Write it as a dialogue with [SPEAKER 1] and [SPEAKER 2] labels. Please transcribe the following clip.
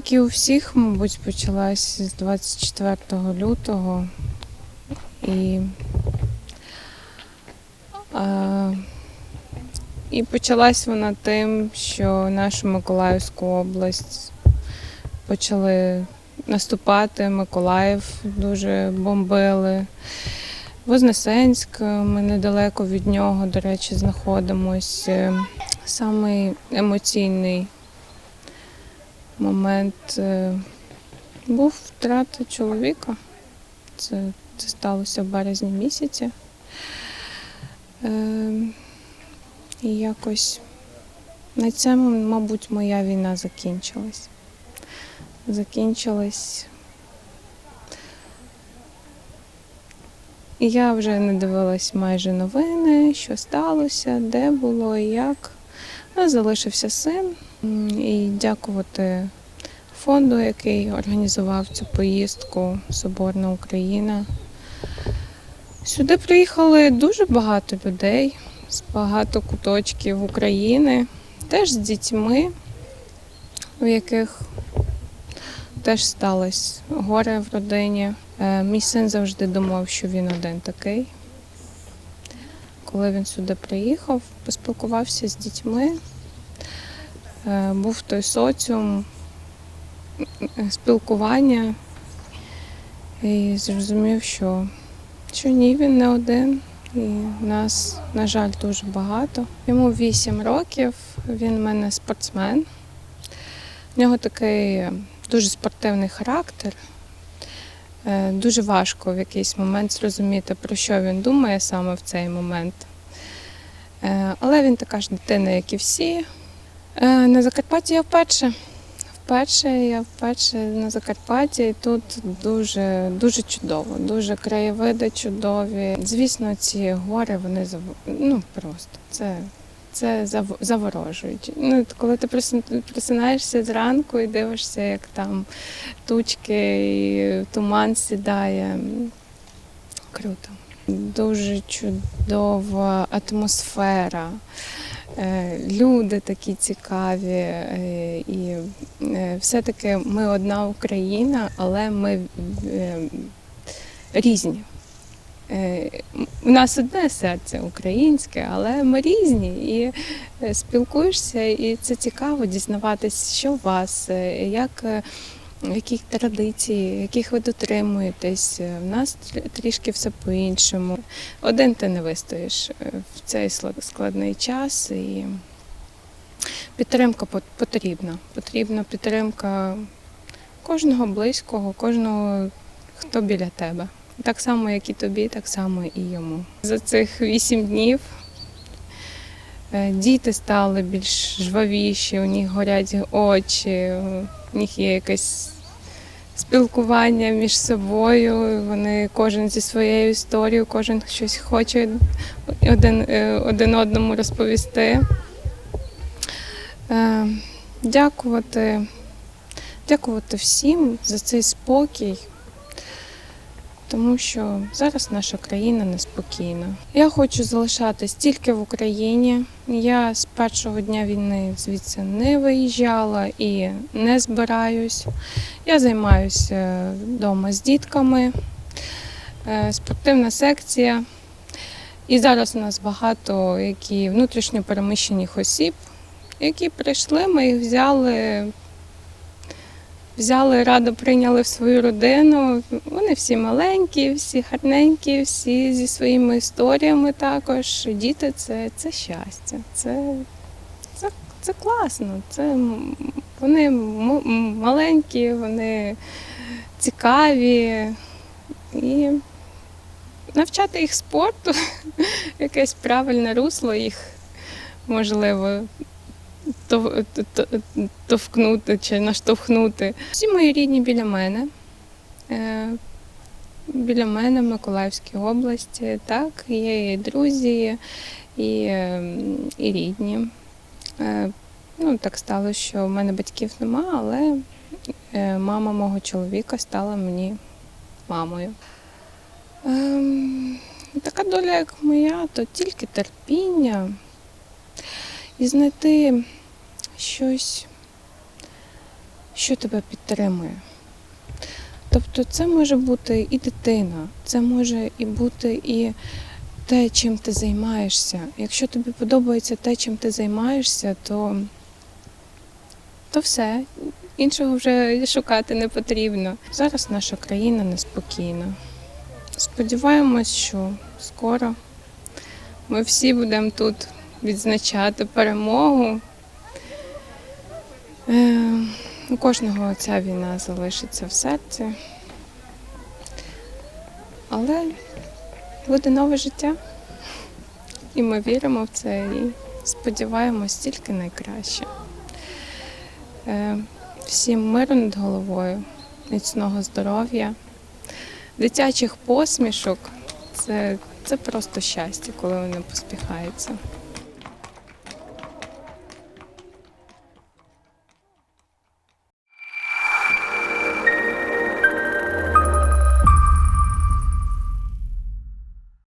[SPEAKER 1] як і у всіх, мабуть, почалась з 24 лютого. І, а, і почалась вона тим, що нашу Миколаївську область почали наступати, Миколаїв дуже бомбили. Вознесенськ, ми недалеко від нього, до речі, знаходимося. Самий емоційний момент е, був втрата чоловіка. Це, це сталося в березні місяці. Е, і якось на цьому, мабуть, моя війна закінчилась. Закінчилась. І я вже не дивилась майже новини, що сталося, де було і як. Ну, залишився син. І дякувати фонду, який організував цю поїздку Соборна Україна. Сюди приїхали дуже багато людей з багато куточків України, теж з дітьми, у яких теж сталося горе в родині. Е, Мій син завжди думав, що він один такий. Коли він сюди приїхав, поспілкувався з дітьми, був той соціум е, спілкування і зрозумів, що, що ні, він не один. І нас, на жаль, дуже багато. Йому 8 років, він в мене спортсмен. В нього такий е, дуже спортивний характер. Е, Дуже важко в якийсь момент зрозуміти, про що він думає саме в цей момент. Е, Але він така ж дитина, як і всі. Е, На Закарпатті я вперше. Вперше я вперше на Закарпатті і тут дуже, дуже чудово, дуже краєвиди чудові. Звісно, ці гори вони ну просто це, це зав- заворожують. Ну, коли ти просин- просинаєшся зранку і дивишся, як там тучки і туман сідає. Круто. Дуже чудова атмосфера. Е, Люди такі цікаві, е, і е, все-таки ми одна Україна, але ми різні. У нас одне серце українське, але ми різні. І спілкуєшся, і це цікаво дізнаватись, що у вас, як, які традиції, яких ви дотримуєтесь. Е, В нас трішки все по-іншому. Один ти не вистоїш е, в цей складний час. І підтримка потрібна. Потрібна підтримка кожного близького, кожного, хто біля тебе. Так само, як і тобі, так само і йому. За цих вісім днів е, діти стали більш жвавіші, у них горять очі, у них є якесь спілкування між собою. Вони кожен зі своєю історією, кожен щось хоче один, е, один одному розповісти. Е, Дякувати, дякувати всім за цей спокій, тому що зараз наша країна неспокійна. Я хочу залишатись тільки в Україні. Я з першого дня війни звідси не виїжджала і не збираюсь. Я займаюся вдома з дітками, е, спортивна секція. І зараз у нас багато які внутрішньо осіб, які прийшли, ми їх взяли, взяли, радо прийняли в свою родину. Вони всі маленькі, всі гарненькі, всі зі своїми історіями також. Діти це, це щастя, це, це, це класно. Це, вони маленькі, вони цікаві. І навчати їх спорту, якесь правильне русло їх можливо товкнути чи наштовхнути. Всі мої рідні біля мене. Е, Біля мене в Миколаївській області. Так, є і друзі, і, е, і рідні. Е, Ну, так сталося, що в мене батьків нема, але е, мама мого чоловіка стала мені мамою. Ем, така доля, як моя, то тільки терпіння і знайти щось, що тебе підтримує. Тобто це може бути і дитина, це може і бути і те, чим ти займаєшся. Якщо тобі подобається те, чим ти займаєшся, то, то все. Іншого вже шукати не потрібно. Зараз наша країна неспокійна. Сподіваємось, що скоро ми всі будемо тут відзначати перемогу. Е, у кожного ця війна залишиться в серці. Але буде нове життя. І ми віримо в це і сподіваємось тільки найкраще. Е, Всім миру над головою, міцного здоров'я, дитячих посмішок. Це, це просто щастя, коли вони поспіхаються.